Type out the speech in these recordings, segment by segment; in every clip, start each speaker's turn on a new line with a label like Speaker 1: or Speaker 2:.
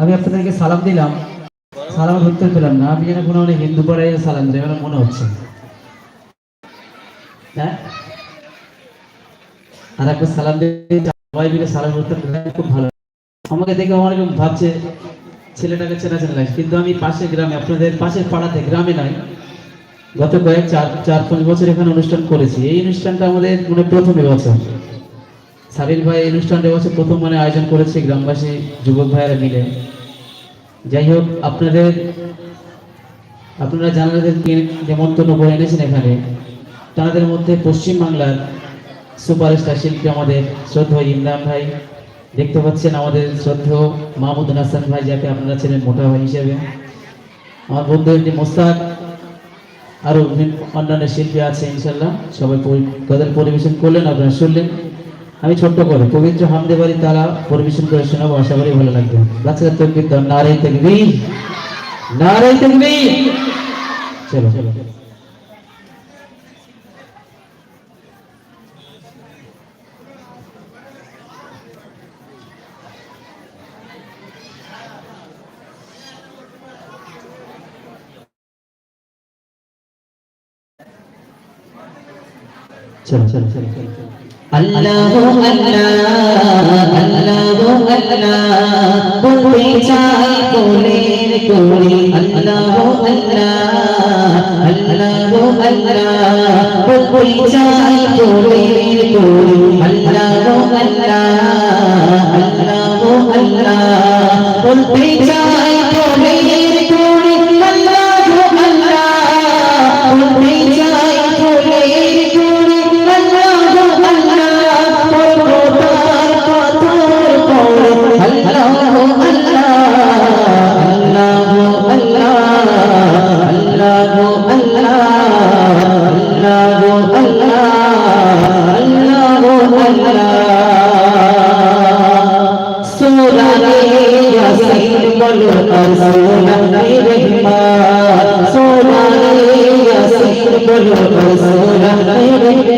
Speaker 1: আমি আপনাদেরকে সালাম দিলাম। সালাম উত্তর পেলাম না। আমি যেন কোনো মানে হিন্দু পাড়ায় সালাম দিলাম এরকম মনে হচ্ছে। হ্যাঁ? আর একবার সালাম দিয়ে সবাই মিলে সালাম উত্তর পেলাম, খুব ভালো আমাকে দেখে আমার ভাবছে, ছেলেটাকে চেনা চেনা লাগছে কিন্তু আমি পাশের গ্রামে, আপনাদের পাশের পাড়াতে গ্রামে নাই। গত কয়েক চার চার, পাঁচ বছর এখানে অনুষ্ঠান করেছি। এই অনুষ্ঠানটা আমাদের মানে প্রথম বছর। সাবির ভাই এই অনুষ্ঠানটা এবছর প্রথম মানে আয়োজন করেছে গ্রামবাসী, যুবক ভাইয়েরা মিলে। যাই হোক, আপনাদের, আপনারা জানালাদেরকে নেমন্তন্ন করে এনেছেন এখানে, তাদের মধ্যে পশ্চিমবাংলার সুপারস্টার শিল্পী আমাদের শ্রদ্ধেয় ইমরান ভাই, দেখতে পাচ্ছেন আমাদের শ্রদ্ধেয় মাহমুদ হাসান ভাই, যাকে আপনারা ছিলেন মোটা ভাই হিসেবে। আমার বন্ধু মোস্তাক আরও অন্যান্য শিল্পী আছে ইনশাল্লাহ সবাই তাদের পরিবেশন করলেন, আপনারা শুনলেন। আমি ছোট্ট করে, পবিত্র হামদে বাড়ি তারা পরিবেশন করে শোনাবো, আশা করি ভালো লাগবে। বাচ্চাদের তকবির নারে তকবীর। নারে তকবীর! চলো চলো।
Speaker 2: चलो चलो चलो चलो अल्लाह अल्लाह अल्लाह अल्लाह कोई चाय कोने कोने अल्लाह अल्लाह अल्लाह अल्लाह कोई चाय कोने कोने अल्लाह अल्लाह अल्लाह अल्लाह कोई चाय বলো সোনা রে বলো সোনা রে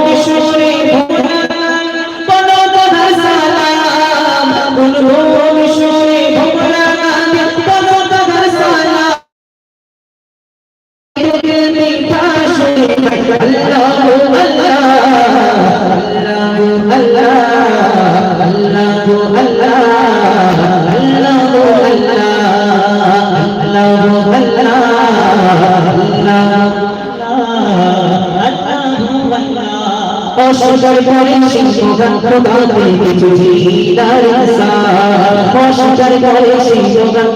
Speaker 2: কষ্টর করে সিংহান প্রদান কিছু জিদার সার কষ্টর করে সিংহান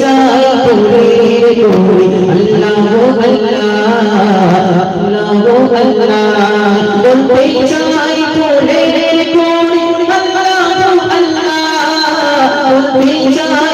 Speaker 2: চাই তোরে কই আল্লাহ আল্লাহ আল্লাহ আল্লাহ
Speaker 1: বলতে চাই তোরে কই আল্লাহ আল্লাহ বলতে চাই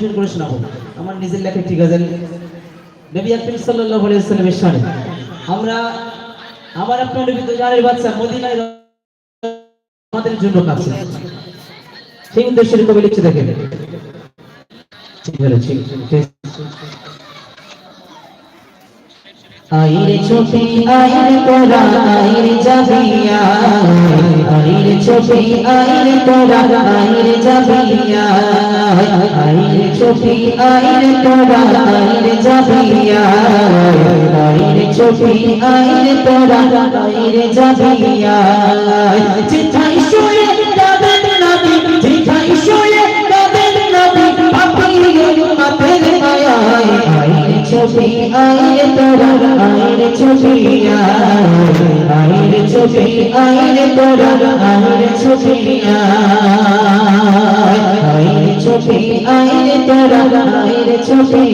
Speaker 1: পরিবেশন করে শোনাবো। আমার নিজের লেখা ঠিক আছে। নবী আকরম সাল্লাল্লাহু আলাইহি ওয়াসাল্লামের শানে আমরা আমার আপনার নবী তো জানের বাচ্চা, মদিনায় আমাদের জন্য কাছে। সেই উদ্দেশ্যে কবি লিখছে দেখেন। ঠিক আছে ঠিক
Speaker 2: আইরে ছবি আইরে তোরা আইরে যাবিয়া। আইরে ছবি আইরে তোরা আইরে যাবিয়া। আইরে ছবি আইরে তোরা আইরে যাবিয়া। আইরে ছবি আইরে তোরা আইরে যাবিয়া। আইরে তোরা আইরে ছবি আইরে ছবি আইরে তোরা আইরে ছবি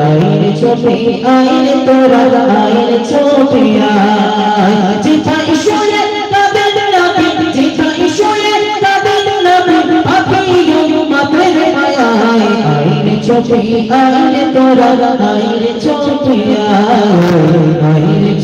Speaker 2: আইরে ছবি আইরে তোরা আইরে ছবি চিঠাই শুয়ে কাদের নবী চিঠাই শুয়ে কাদের নবী পাপিয়ে মাথের মায়ায় আইরে ছবি আইরে তোরা আইরে ছবি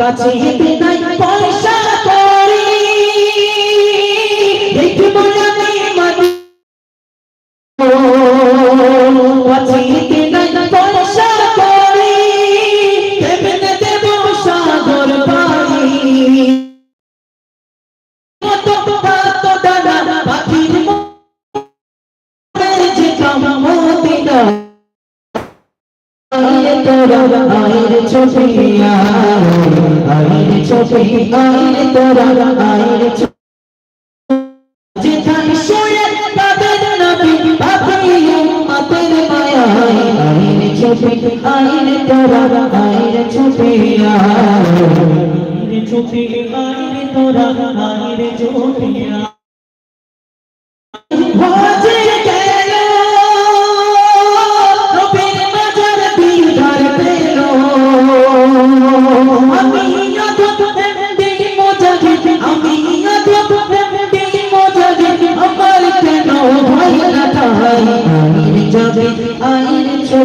Speaker 2: কাছে যেতে নাই পয়সা করি দেখব আমি মাটি কাছে যেতে তোরা আইরে ছবিয়া আইরে ছবি আইরে তোরা আইরে যেখানে শুয়ে তাদের নবী পাপিয়ে মাতের মায়া আইরে ছবি আইরে তোরা আইরে ছবিয়া আইরে ছবি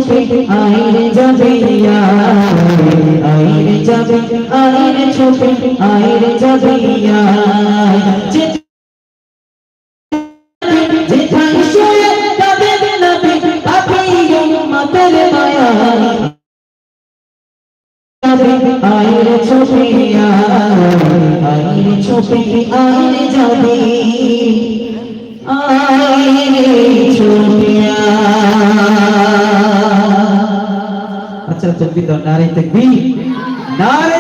Speaker 2: ছবি আইরে যাবে আইরে যাবে আইরে ছবি আইরে যাবে যে যেখানে শুয়ে তাদের নবী আইরে যাবে।
Speaker 1: আচ্ছা তকবীর তো নারী দেখবি নারে